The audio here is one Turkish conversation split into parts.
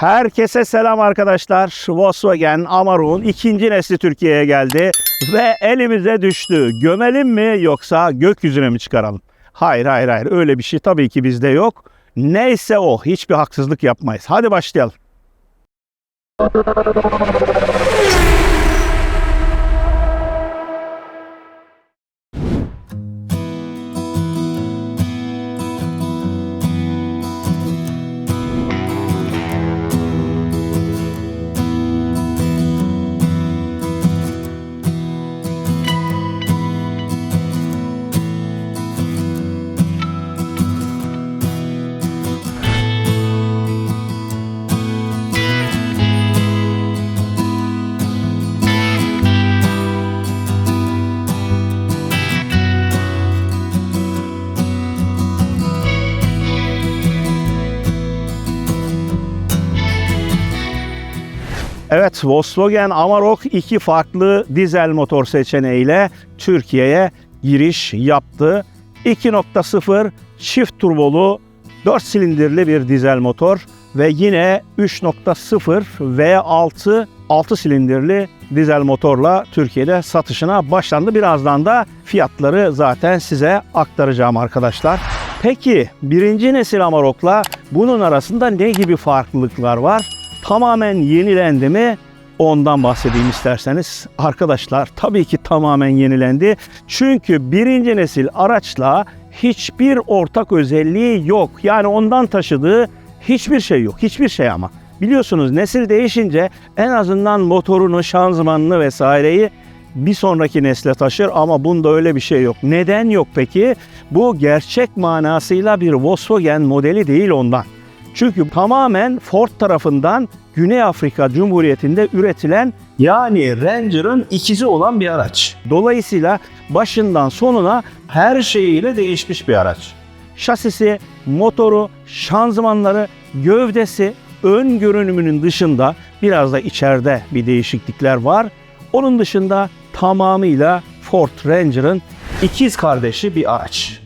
Herkese selam arkadaşlar. Volkswagen Amarok'un ikinci nesli Türkiye'ye geldi ve elimize düştü. Gömelim mi yoksa gökyüzüne mi çıkaralım? Hayır hayır hayır öyle bir şey tabii ki bizde yok. Neyse o hiçbir haksızlık yapmayız. Hadi başlayalım. Evet Volkswagen Amarok iki farklı dizel motor seçeneğiyle Türkiye'ye giriş yaptı. 2.0 çift turbolu 4 silindirli bir dizel motor ve yine 3.0 V6 6 silindirli dizel motorla Türkiye'de satışına başlandı. Birazdan da fiyatları zaten size aktaracağım arkadaşlar. Peki birinci nesil Amarok'la bunun arasında ne gibi farklılıklar var? Tamamen yenilendi mi? Ondan bahsedeyim isterseniz. Arkadaşlar tabii ki tamamen yenilendi. Çünkü birinci nesil araçla hiçbir ortak özelliği yok. Yani ondan taşıdığı hiçbir şey yok. Hiçbir şey ama. Biliyorsunuz nesil değişince en azından motorunu, şanzımanını vesaireyi bir sonraki nesle taşır ama bunda öyle bir şey yok. Neden yok peki? Bu gerçek manasıyla bir Volkswagen modeli değil ondan. Çünkü tamamen Ford tarafından Güney Afrika Cumhuriyeti'nde üretilen yani Ranger'ın ikizi olan bir araç. Dolayısıyla başından sonuna her şeyiyle değişmiş bir araç. Şasisi, motoru, şanzımanları, gövdesi, ön görünümünün dışında biraz da içeride bir değişiklikler var. Onun dışında tamamıyla Ford Ranger'ın ikiz kardeşi bir araç.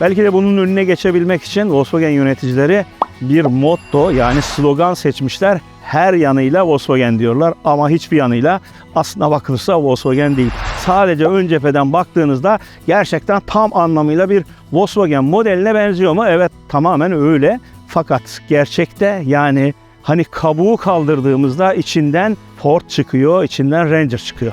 Belki de bunun önüne geçebilmek için Volkswagen yöneticileri bir motto yani slogan seçmişler. Her yanıyla Volkswagen diyorlar ama hiçbir yanıyla aslına bakılırsa Volkswagen değil. Sadece ön cepheden baktığınızda gerçekten tam anlamıyla bir Volkswagen modeline benziyor mu? Evet tamamen öyle. Fakat gerçekte yani hani kabuğu kaldırdığımızda içinden Ford çıkıyor, içinden Ranger çıkıyor.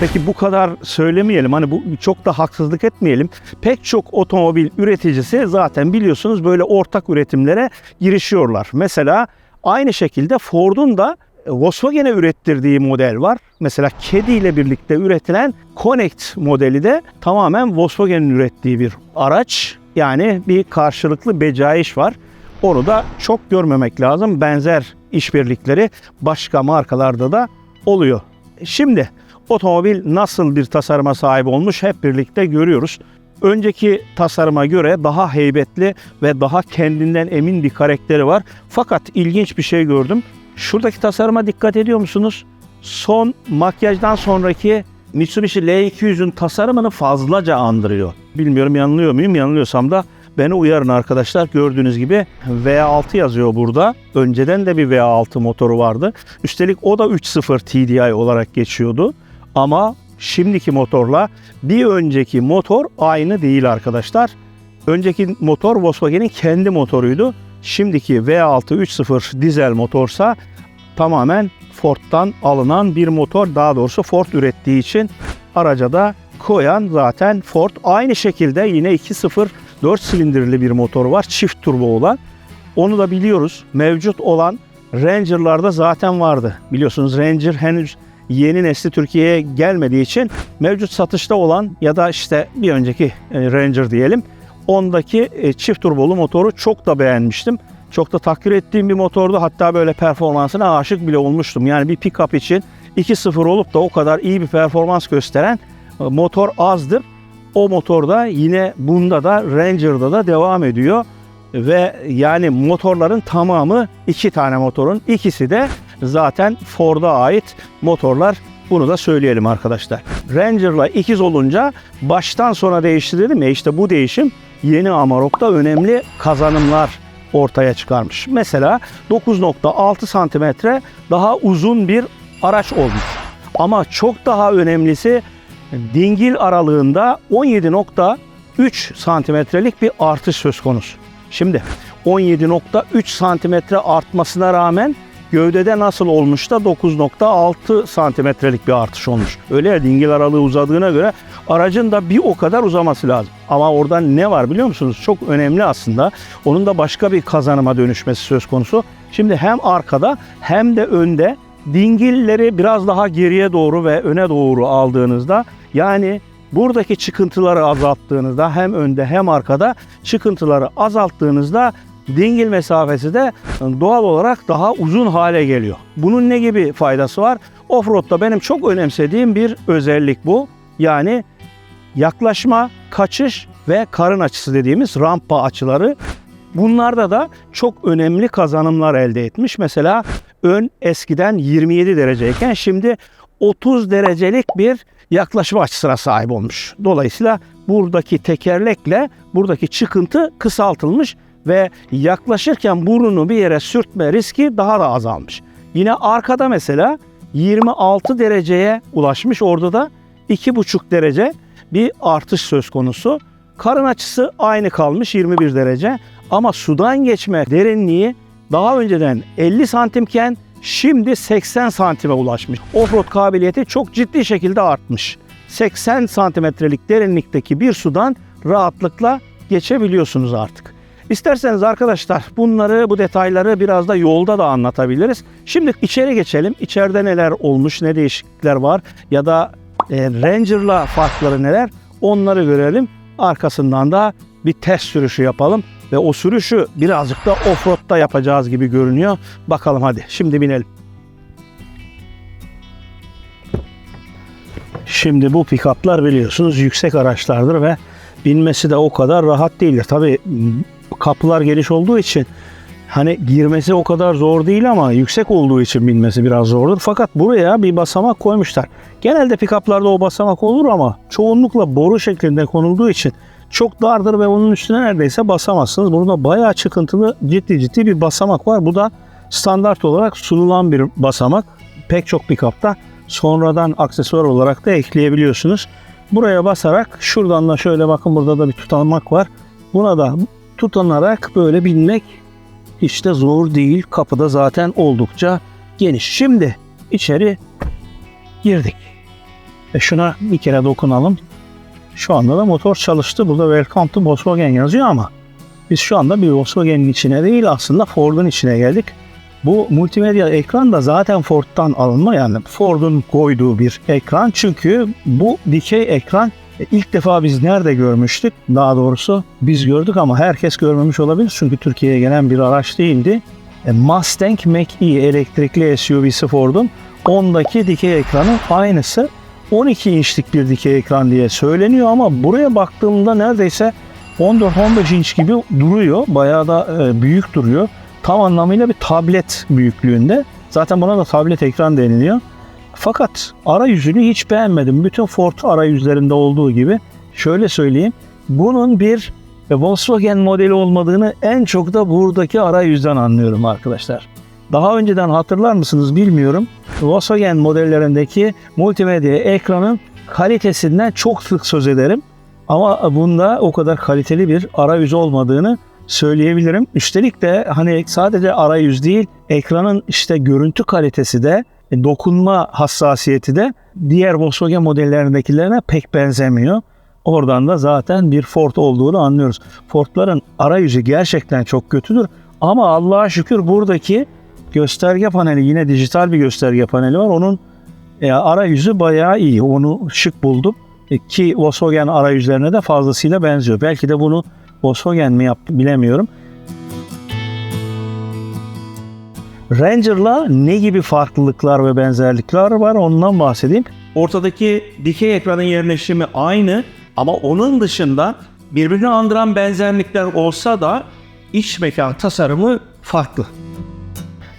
Peki bu kadar söylemeyelim. Hani bu çok da haksızlık etmeyelim. Pek çok otomobil üreticisi zaten biliyorsunuz böyle ortak üretimlere girişiyorlar. Mesela aynı şekilde Ford'un da Volkswagen'e ürettirdiği model var. Mesela Caddy ile birlikte üretilen Connect modeli de tamamen Volkswagen'in ürettiği bir araç. Yani bir karşılıklı becaiş var. Onu da çok görmemek lazım. Benzer işbirlikleri başka markalarda da oluyor. Şimdi otomobil nasıl bir tasarıma sahip olmuş hep birlikte görüyoruz. Önceki tasarıma göre daha heybetli ve daha kendinden emin bir karakteri var. Fakat ilginç bir şey gördüm. Şuradaki tasarıma dikkat ediyor musunuz? Son makyajdan sonraki Mitsubishi L200'ün tasarımını fazlaca andırıyor. Bilmiyorum yanılıyor muyum? Yanılıyorsam da beni uyarın arkadaşlar. Gördüğünüz gibi V6 yazıyor burada. Önceden de bir V6 motoru vardı. Üstelik o da 3.0 TDI olarak geçiyordu. Ama şimdiki motorla bir önceki motor aynı değil arkadaşlar. Önceki motor Volkswagen'in kendi motoruydu. şimdiki V6 3.0 dizel motorsa tamamen Ford'dan alınan bir motor. Daha doğrusu Ford ürettiği için araca da koyan zaten Ford. Aynı şekilde yine 2.0 4 silindirli bir motor var. Çift turbo olan. Onu da biliyoruz. Mevcut olan Ranger'larda zaten vardı. Biliyorsunuz Ranger henüz yeni nesli Türkiye'ye gelmediği için mevcut satışta olan ya da işte bir önceki e, Ranger diyelim. Ondaki e, çift turbolu motoru çok da beğenmiştim. Çok da takdir ettiğim bir motordu. Hatta böyle performansına aşık bile olmuştum. Yani bir pick-up için 2.0 olup da o kadar iyi bir performans gösteren e, motor azdır. O motor da yine bunda da Ranger'da da devam ediyor. Ve yani motorların tamamı iki tane motorun ikisi de zaten Ford'a ait motorlar. Bunu da söyleyelim arkadaşlar. Ranger'la ikiz olunca baştan sona değişti dedim ya işte bu değişim yeni Amarok'ta önemli kazanımlar ortaya çıkarmış. Mesela 9.6 santimetre daha uzun bir araç olmuş. Ama çok daha önemlisi dingil aralığında 17.3 santimetrelik bir artış söz konusu. Şimdi 17.3 santimetre artmasına rağmen gövdede nasıl olmuş da 9.6 santimetrelik bir artış olmuş. Öyle ya dingil aralığı uzadığına göre aracın da bir o kadar uzaması lazım. Ama orada ne var biliyor musunuz? Çok önemli aslında. Onun da başka bir kazanıma dönüşmesi söz konusu. Şimdi hem arkada hem de önde dingilleri biraz daha geriye doğru ve öne doğru aldığınızda yani buradaki çıkıntıları azalttığınızda hem önde hem arkada çıkıntıları azalttığınızda dingil mesafesi de doğal olarak daha uzun hale geliyor. Bunun ne gibi faydası var? Offroad'da benim çok önemsediğim bir özellik bu. Yani yaklaşma, kaçış ve karın açısı dediğimiz rampa açıları. Bunlarda da çok önemli kazanımlar elde etmiş. Mesela ön eskiden 27 dereceyken şimdi 30 derecelik bir yaklaşma açısına sahip olmuş. Dolayısıyla buradaki tekerlekle buradaki çıkıntı kısaltılmış ve yaklaşırken burnunu bir yere sürtme riski daha da azalmış. Yine arkada mesela 26 dereceye ulaşmış. Orada da 2,5 derece bir artış söz konusu. Karın açısı aynı kalmış 21 derece ama sudan geçme derinliği daha önceden 50 santimken şimdi 80 santime ulaşmış. Offroad kabiliyeti çok ciddi şekilde artmış. 80 santimetrelik derinlikteki bir sudan rahatlıkla geçebiliyorsunuz artık. İsterseniz arkadaşlar bunları, bu detayları biraz da yolda da anlatabiliriz. Şimdi içeri geçelim. İçeride neler olmuş, ne değişiklikler var ya da e, Ranger'la farkları neler onları görelim. Arkasından da bir test sürüşü yapalım ve o sürüşü birazcık da offroad'da yapacağız gibi görünüyor. Bakalım hadi şimdi binelim. Şimdi bu pikaplar biliyorsunuz yüksek araçlardır ve binmesi de o kadar rahat değildir. Tabi kapılar geniş olduğu için hani girmesi o kadar zor değil ama yüksek olduğu için binmesi biraz zordur. Fakat buraya bir basamak koymuşlar. Genelde pikaplarda o basamak olur ama çoğunlukla boru şeklinde konulduğu için çok dardır ve onun üstüne neredeyse basamazsınız. Burada bayağı çıkıntılı ciddi ciddi bir basamak var. Bu da standart olarak sunulan bir basamak. Pek çok pikapta sonradan aksesuar olarak da ekleyebiliyorsunuz. Buraya basarak şuradan da şöyle bakın burada da bir tutamak var. Buna da tutanarak böyle binmek hiç de zor değil. Kapıda zaten oldukça geniş. Şimdi içeri girdik. Ve şuna bir kere dokunalım. Şu anda da motor çalıştı. Burada Welcome to Volkswagen yazıyor ama biz şu anda bir Volkswagen'in içine değil aslında Ford'un içine geldik. Bu multimedya ekran da zaten Ford'dan alınma yani Ford'un koyduğu bir ekran. Çünkü bu dikey ekran e, ilk defa biz nerede görmüştük? Daha doğrusu biz gördük ama herkes görmemiş olabilir. Çünkü Türkiye'ye gelen bir araç değildi. E, Mustang Mach-E elektrikli SUV'si Ford'un. Ondaki dikey ekranı aynısı. 12 inçlik bir dikey ekran diye söyleniyor ama buraya baktığımda neredeyse 14-15 inç gibi duruyor. Bayağı da e, büyük duruyor. Tam anlamıyla bir tablet büyüklüğünde. Zaten buna da tablet ekran deniliyor. Fakat arayüzünü hiç beğenmedim. Bütün Ford arayüzlerinde olduğu gibi. Şöyle söyleyeyim. Bunun bir Volkswagen modeli olmadığını en çok da buradaki arayüzden anlıyorum arkadaşlar. Daha önceden hatırlar mısınız bilmiyorum. Volkswagen modellerindeki multimedya ekranın kalitesinden çok sık söz ederim. Ama bunda o kadar kaliteli bir arayüz olmadığını söyleyebilirim. Üstelik de hani sadece arayüz değil, ekranın işte görüntü kalitesi de e, dokunma hassasiyeti de diğer Volkswagen modellerindekilerine pek benzemiyor. Oradan da zaten bir Ford olduğunu anlıyoruz. Ford'ların arayüzü gerçekten çok kötüdür. Ama Allah'a şükür buradaki gösterge paneli yine dijital bir gösterge paneli var. Onun e, arayüzü bayağı iyi. Onu şık buldum. E, ki Volkswagen arayüzlerine de fazlasıyla benziyor. Belki de bunu Volkswagen mi yaptı bilemiyorum. Ranger'la ne gibi farklılıklar ve benzerlikler var ondan bahsedeyim. Ortadaki dikey ekranın yerleşimi aynı ama onun dışında birbirini andıran benzerlikler olsa da iç mekan tasarımı farklı.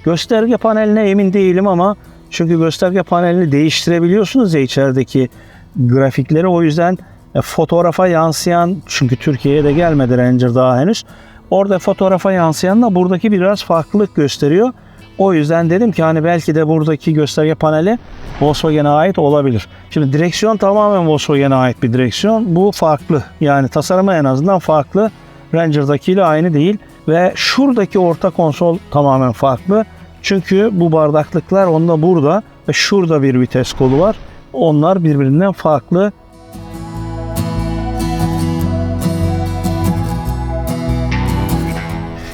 Gösterge paneline emin değilim ama çünkü gösterge panelini değiştirebiliyorsunuz ya içerideki grafikleri o yüzden e, fotoğrafa yansıyan çünkü Türkiye'ye de gelmedi Ranger daha henüz. Orada fotoğrafa yansıyan da buradaki biraz farklılık gösteriyor. O yüzden dedim ki hani belki de buradaki gösterge paneli Volkswagen'e ait olabilir. Şimdi direksiyon tamamen Volkswagen'e ait bir direksiyon. Bu farklı. Yani tasarımı en azından farklı. Ranger'dakiyle aynı değil. Ve şuradaki orta konsol tamamen farklı. Çünkü bu bardaklıklar onda burada ve şurada bir vites kolu var. Onlar birbirinden farklı.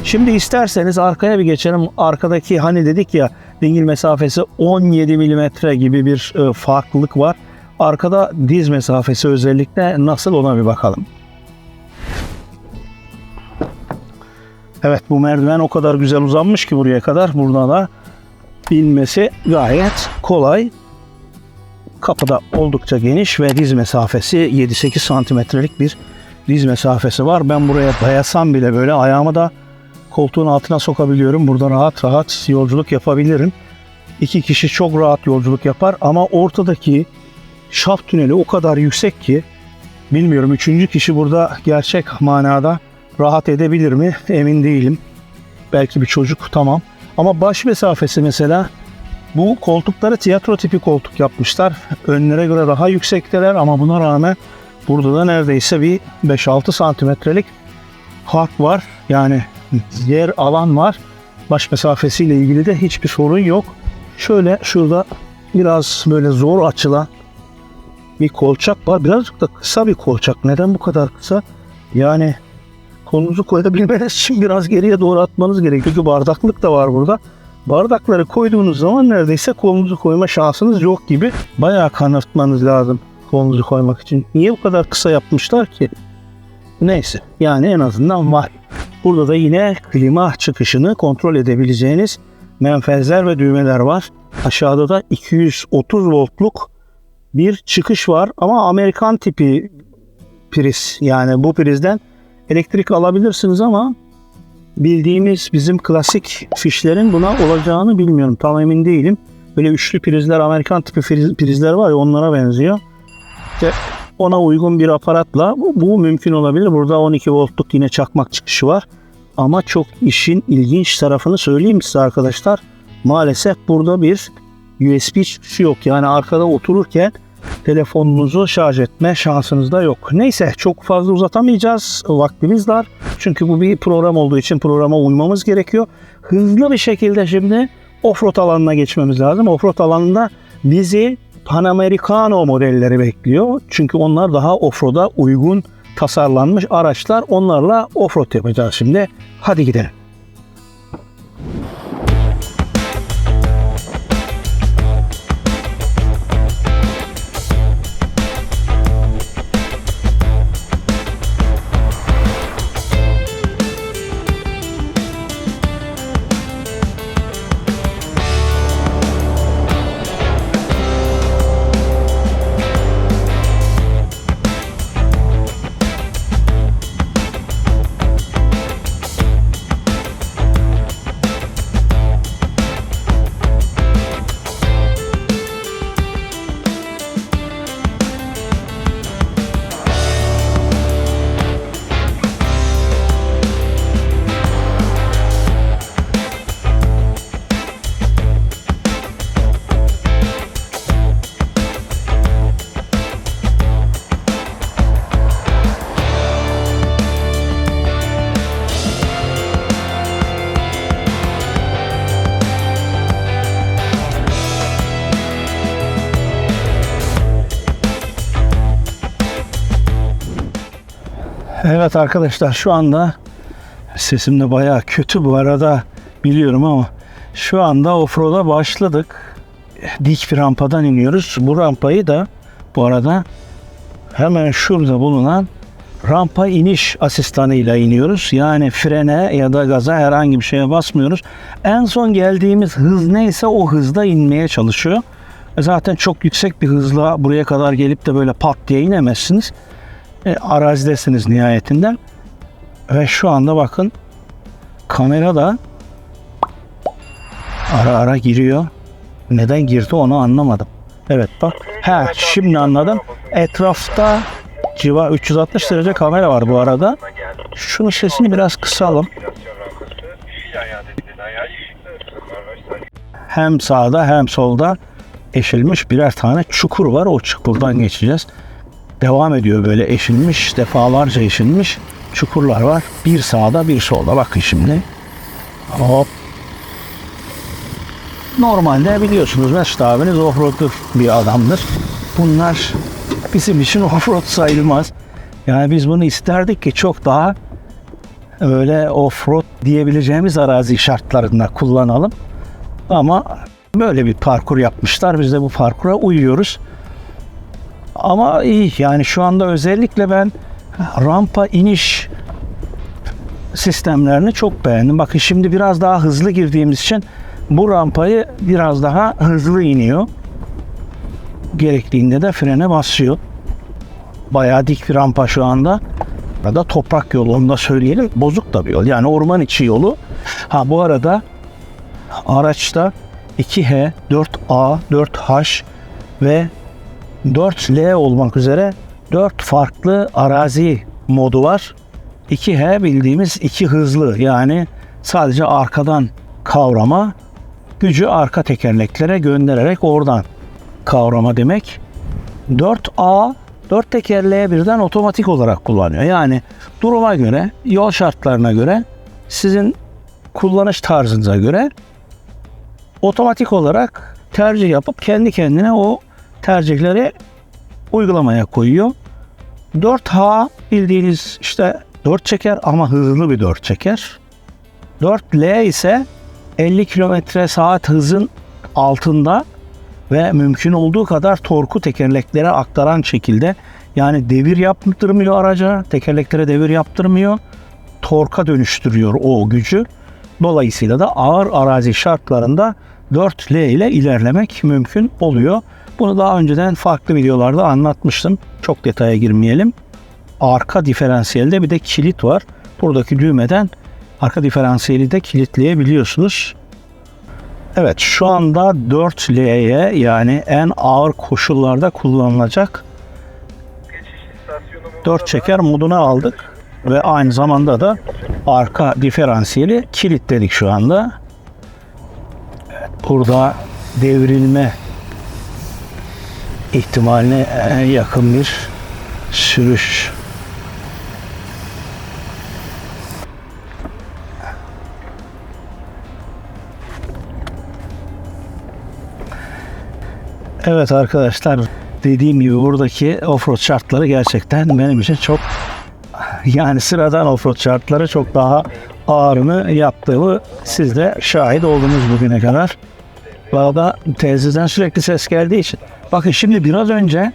Şimdi isterseniz arkaya bir geçelim. Arkadaki hani dedik ya dingil mesafesi 17 milimetre gibi bir e, farklılık var. Arkada diz mesafesi özellikle nasıl ona bir bakalım. Evet bu merdiven o kadar güzel uzanmış ki buraya kadar. Burada da binmesi gayet kolay. Kapıda oldukça geniş ve diz mesafesi 7-8 santimetrelik bir diz mesafesi var. Ben buraya dayasam bile böyle ayağımı da koltuğun altına sokabiliyorum. Burada rahat rahat yolculuk yapabilirim. İki kişi çok rahat yolculuk yapar ama ortadaki şaft tüneli o kadar yüksek ki bilmiyorum üçüncü kişi burada gerçek manada rahat edebilir mi emin değilim. Belki bir çocuk tamam. Ama baş mesafesi mesela bu koltukları tiyatro tipi koltuk yapmışlar. Önlere göre daha yüksekteler ama buna rağmen burada da neredeyse bir 5-6 santimetrelik fark var. Yani yer alan var. Baş mesafesiyle ilgili de hiçbir sorun yok. Şöyle şurada biraz böyle zor açılan bir kolçak var. Birazcık da kısa bir kolçak. Neden bu kadar kısa? Yani kolunuzu koyabilmeniz için biraz geriye doğru atmanız gerekiyor. Çünkü bardaklık da var burada. Bardakları koyduğunuz zaman neredeyse kolunuzu koyma şansınız yok gibi. Bayağı kanırtmanız lazım kolunuzu koymak için. Niye bu kadar kısa yapmışlar ki? Neyse yani en azından var. Burada da yine klima çıkışını kontrol edebileceğiniz menfezler ve düğmeler var. Aşağıda da 230 voltluk bir çıkış var ama Amerikan tipi priz. Yani bu prizden elektrik alabilirsiniz ama bildiğimiz bizim klasik fişlerin buna olacağını bilmiyorum. Tam emin değilim. Böyle üçlü prizler, Amerikan tipi prizler var ya onlara benziyor. İşte ona uygun bir aparatla bu, bu mümkün olabilir. Burada 12 voltluk yine çakmak çıkışı var. Ama çok işin ilginç tarafını söyleyeyim size arkadaşlar. Maalesef burada bir USB çıkışı yok. Yani arkada otururken telefonunuzu şarj etme şansınız da yok. Neyse çok fazla uzatamayacağız. Vaktimiz dar. Çünkü bu bir program olduğu için programa uymamız gerekiyor. Hızlı bir şekilde şimdi offroad alanına geçmemiz lazım. Offroad alanında bizi Panamericano modelleri bekliyor. Çünkü onlar daha offroad'a uygun tasarlanmış araçlar. Onlarla offroad yapacağız şimdi. Hadi gidelim. Evet arkadaşlar şu anda sesim de bayağı kötü bu arada biliyorum ama şu anda offroad'a başladık. Dik bir rampadan iniyoruz. Bu rampayı da bu arada hemen şurada bulunan rampa iniş asistanıyla iniyoruz. Yani frene ya da gaza herhangi bir şeye basmıyoruz. En son geldiğimiz hız neyse o hızda inmeye çalışıyor. E Zaten çok yüksek bir hızla buraya kadar gelip de böyle pat diye inemezsiniz. E, arazidesiniz nihayetinde. Ve şu anda bakın kamera da ara ara giriyor. Neden girdi onu anlamadım. Evet bak. Ha şimdi anladım. Etrafta civa 360 derece kamera var bu arada. Şunun sesini biraz kısalım. Hem sağda hem solda eşilmiş birer tane çukur var. O çukurdan geçeceğiz. Devam ediyor böyle eşilmiş, defalarca eşilmiş çukurlar var. Bir sağda bir solda. Bakın şimdi. Hop. Normalde biliyorsunuz Mesut abiniz offroad'lu bir adamdır. Bunlar bizim için offroad sayılmaz. Yani biz bunu isterdik ki çok daha öyle offroad diyebileceğimiz arazi şartlarında kullanalım. Ama böyle bir parkur yapmışlar. Biz de bu parkura uyuyoruz. Ama iyi yani şu anda özellikle ben rampa iniş sistemlerini çok beğendim. Bakın şimdi biraz daha hızlı girdiğimiz için bu rampayı biraz daha hızlı iniyor. Gerektiğinde de frene basıyor. Bayağı dik bir rampa şu anda. Arada toprak yolu onu da söyleyelim. Bozuk da bir yol. Yani orman içi yolu. Ha bu arada araçta 2H, 4A, 4H ve 4L olmak üzere 4 farklı arazi modu var. 2H bildiğimiz iki hızlı yani sadece arkadan kavrama gücü arka tekerleklere göndererek oradan kavrama demek. 4A 4 tekerleğe birden otomatik olarak kullanıyor. Yani duruma göre, yol şartlarına göre, sizin kullanış tarzınıza göre otomatik olarak tercih yapıp kendi kendine o tercihleri uygulamaya koyuyor. 4H bildiğiniz işte 4 çeker ama hızlı bir 4 çeker. 4L ise 50 km saat hızın altında ve mümkün olduğu kadar torku tekerleklere aktaran şekilde yani devir yaptırmıyor araca, tekerleklere devir yaptırmıyor, torka dönüştürüyor o gücü. Dolayısıyla da ağır arazi şartlarında 4L ile ilerlemek mümkün oluyor. Bunu daha önceden farklı videolarda anlatmıştım. Çok detaya girmeyelim. Arka diferansiyelde bir de kilit var. Buradaki düğmeden arka diferansiyeli de kilitleyebiliyorsunuz. Evet şu anda 4L'ye yani en ağır koşullarda kullanılacak 4 çeker moduna aldık ve aynı zamanda da arka diferansiyeli kilitledik şu anda. Evet, burada devrilme ihtimaline yakın bir sürüş. Evet arkadaşlar dediğim gibi buradaki offroad şartları gerçekten benim için çok yani sıradan offroad şartları çok daha ağırını yaptığımı siz de şahit oldunuz bugüne kadar. Valla telsizden sürekli ses geldiği için. Bakın şimdi biraz önce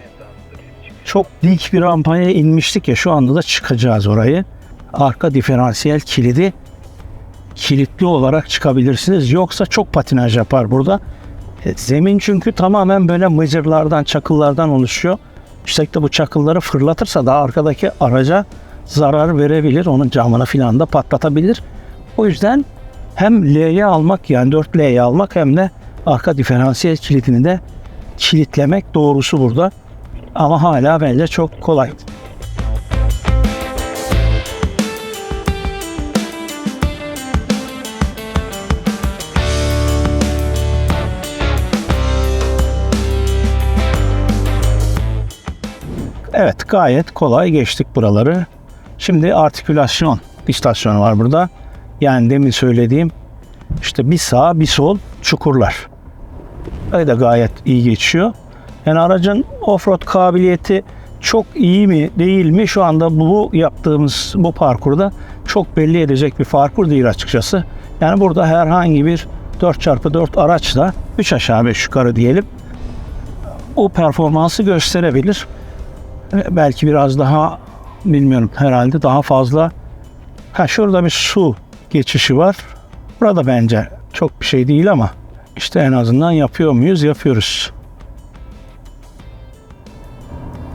çok dik bir rampaya inmiştik ya şu anda da çıkacağız orayı. Arka diferansiyel kilidi kilitli olarak çıkabilirsiniz. Yoksa çok patinaj yapar burada. E, Zemin çünkü tamamen böyle mıcırlardan, çakıllardan oluşuyor. İşte bu çakılları fırlatırsa da arkadaki araca zarar verebilir. Onun camını filan da patlatabilir. O yüzden hem L'ye almak yani 4L'ye almak hem de arka diferansiyel kilidini de kilitlemek doğrusu burada. Ama hala bence çok kolay. Evet gayet kolay geçtik buraları. Şimdi artikülasyon istasyonu var burada. Yani demin söylediğim işte bir sağ bir sol çukurlar. Öyle de gayet iyi geçiyor. Yani aracın offroad kabiliyeti çok iyi mi değil mi şu anda bu yaptığımız bu parkurda çok belli edecek bir parkur değil açıkçası. Yani burada herhangi bir 4x4 araçla 3 aşağı 5 yukarı diyelim o performansı gösterebilir. Belki biraz daha bilmiyorum herhalde daha fazla ha şurada bir su geçişi var. Burada bence çok bir şey değil ama işte en azından yapıyor muyuz? Yapıyoruz.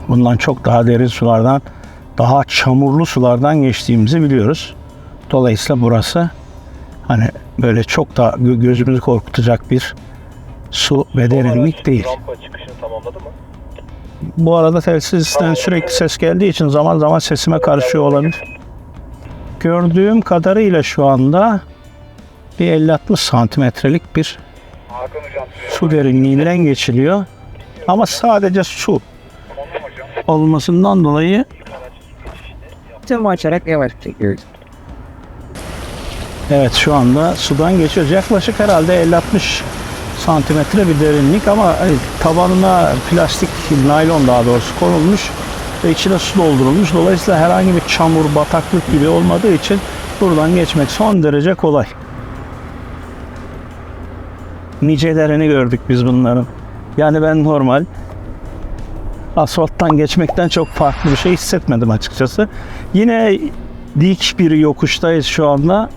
Bundan çok daha derin sulardan, daha çamurlu sulardan geçtiğimizi biliyoruz. Dolayısıyla burası hani böyle çok da gö- gözümüzü korkutacak bir su ve derinlik değil. Rampa çıkışını tamamladı mı? Bu arada telsizden sürekli ses geldiği için zaman zaman sesime karışıyor olabilir. Gördüğüm kadarıyla şu anda bir 50-60 santimetrelik bir su derinliğinden geçiliyor. Ama sadece su olmasından dolayı Tüm açarak yavaş çekiyoruz. evet şu anda sudan geçiyoruz. Yaklaşık herhalde 50-60 santimetre bir derinlik ama e, tabanına plastik naylon daha doğrusu konulmuş ve içine su doldurulmuş. Dolayısıyla herhangi bir çamur, bataklık gibi olmadığı için buradan geçmek son derece kolay. Nicelerini gördük biz bunların. Yani ben normal asfalttan geçmekten çok farklı bir şey hissetmedim açıkçası. Yine dik bir yokuştayız şu anda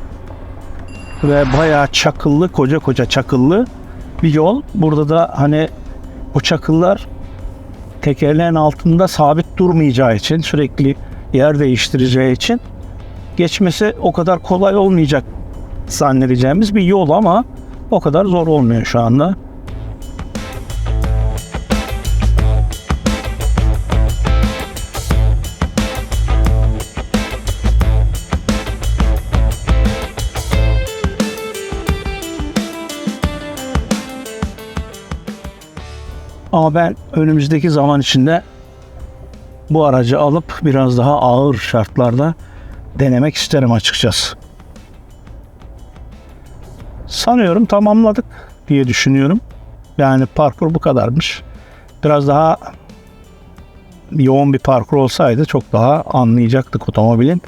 ve bayağı çakıllı, koca koca çakıllı bir yol. Burada da hani bu çakıllar tekerleğin altında sabit durmayacağı için sürekli yer değiştireceği için geçmesi o kadar kolay olmayacak zannedeceğimiz bir yol ama o kadar zor olmuyor şu anda. Ama ben önümüzdeki zaman içinde bu aracı alıp biraz daha ağır şartlarda denemek isterim açıkçası. Sanıyorum tamamladık diye düşünüyorum. Yani parkur bu kadarmış. Biraz daha yoğun bir parkur olsaydı çok daha anlayacaktık otomobilin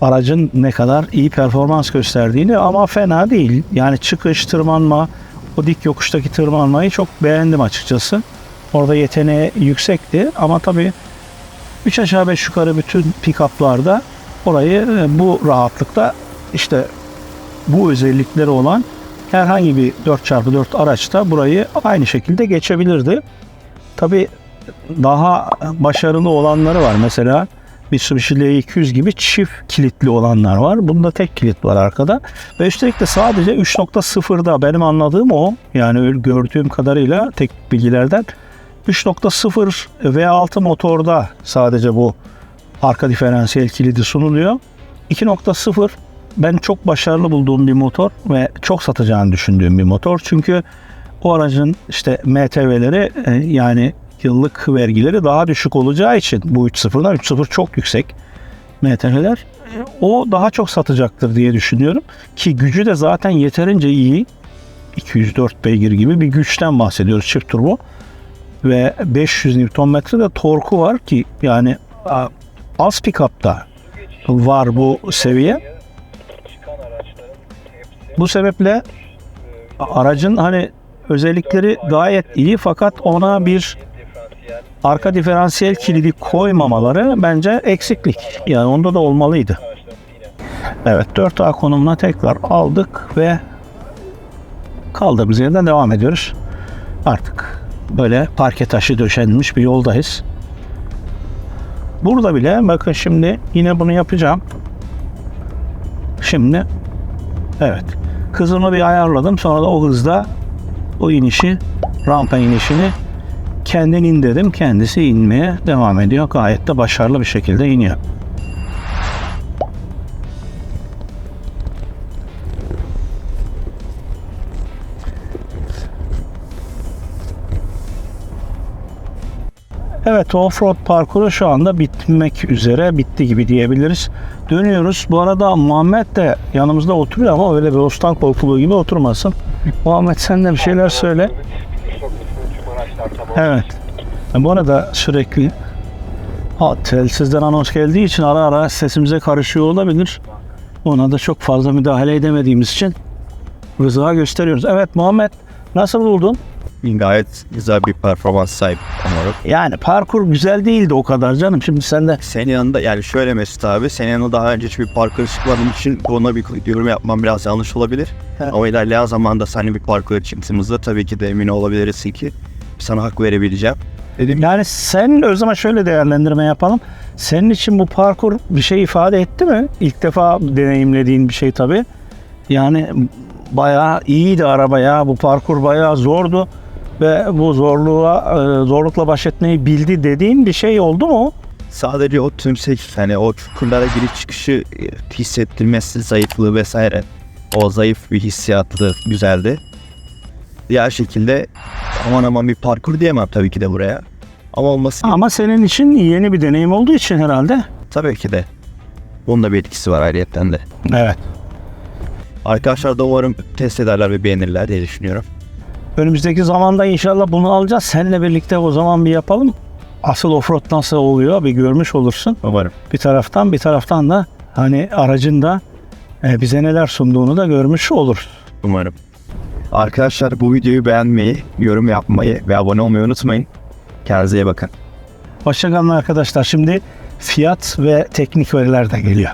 aracın ne kadar iyi performans gösterdiğini ama fena değil. Yani çıkış, tırmanma, o dik yokuştaki tırmanmayı çok beğendim açıkçası. Orada yeteneği yüksekti ama tabii 3 aşağı 5 yukarı bütün pick-up'larda orayı e, bu rahatlıkta işte bu özellikleri olan herhangi bir 4x4 araçta burayı aynı şekilde geçebilirdi. Tabii daha başarılı olanları var. Mesela Mitsubishi L200 gibi çift kilitli olanlar var. Bunda tek kilit var arkada. Ve üstelik de sadece 3.0'da benim anladığım o. Yani gördüğüm kadarıyla tek bilgilerden 3.0 V6 motorda sadece bu arka diferansiyel kilidi sunuluyor. 2.0 ben çok başarılı bulduğum bir motor ve çok satacağını düşündüğüm bir motor. Çünkü o aracın işte MTV'leri e, yani yıllık vergileri daha düşük olacağı için bu 3.0'dan 3.0 çok yüksek MTV'ler. O daha çok satacaktır diye düşünüyorum. Ki gücü de zaten yeterince iyi. 204 beygir gibi bir güçten bahsediyoruz çift turbo. Ve 500 Nm de torku var ki yani az pick-up'ta var bu seviye. Bu sebeple aracın hani özellikleri gayet iyi fakat ona bir arka diferansiyel kilidi koymamaları bence eksiklik. Yani onda da olmalıydı. Evet 4A konumuna tekrar aldık ve kaldığımız yerden devam ediyoruz. Artık böyle parke taşı döşenmiş bir yoldayız. Burada bile bakın şimdi yine bunu yapacağım. Şimdi evet hızımı bir ayarladım. Sonra da o hızda o inişi rampa inişini kendin in. Kendisi inmeye devam ediyor. Gayet de başarılı bir şekilde iniyor. Evet offroad parkuru şu anda bitmek üzere. Bitti gibi diyebiliriz. Dönüyoruz. Bu arada Muhammed de yanımızda oturuyor ama öyle bir ustan korkuluğu gibi oturmasın. Muhammed sen de bir şeyler söyle. Evet. Bu arada sürekli Ha, telsizden anons geldiği için ara ara sesimize karışıyor olabilir. Ona da çok fazla müdahale edemediğimiz için rıza gösteriyoruz. Evet Muhammed nasıl buldun? Gayet güzel bir performans sahip umarım. Yani parkur güzel değildi o kadar canım. Şimdi sen de Senin yanında yani şöyle Mesut abi senin yanında daha önce hiçbir parkur çıkmadığım için buna bir yorum yapmam biraz yanlış olabilir. Evet. Ama ilerleyen zamanda seninle bir parkur çıktığımızda tabii ki de emin olabilirsin ki sana hak verebileceğim. Dedim yani sen o zaman şöyle değerlendirme yapalım. Senin için bu parkur bir şey ifade etti mi? İlk defa deneyimlediğin bir şey tabii. Yani bayağı iyiydi araba ya. Bu parkur bayağı zordu ve bu zorluğa e, zorlukla baş etmeyi bildi dediğin bir şey oldu mu? sadece o tümsek hani o çukurlara giriş çıkışı e, hissettirmesi zayıflığı vesaire o zayıf bir hissiyattı güzeldi. Diğer şekilde aman aman bir parkur diyemem tabii ki de buraya. Ama olması Ama senin için yeni bir deneyim olduğu için herhalde. tabii ki de. Bunun da bir etkisi var ayrıyetten de. Evet. Arkadaşlar da umarım test ederler ve beğenirler diye düşünüyorum. Önümüzdeki zamanda inşallah bunu alacağız. Seninle birlikte o zaman bir yapalım. Asıl offroad nasıl oluyor bir görmüş olursun. Umarım. Bir taraftan bir taraftan da hani aracın da e, bize neler sunduğunu da görmüş olur. Umarım. Arkadaşlar bu videoyu beğenmeyi, yorum yapmayı ve abone olmayı unutmayın. Kendinize iyi bakın. Hoşçakalın arkadaşlar. Şimdi fiyat ve teknik veriler de geliyor.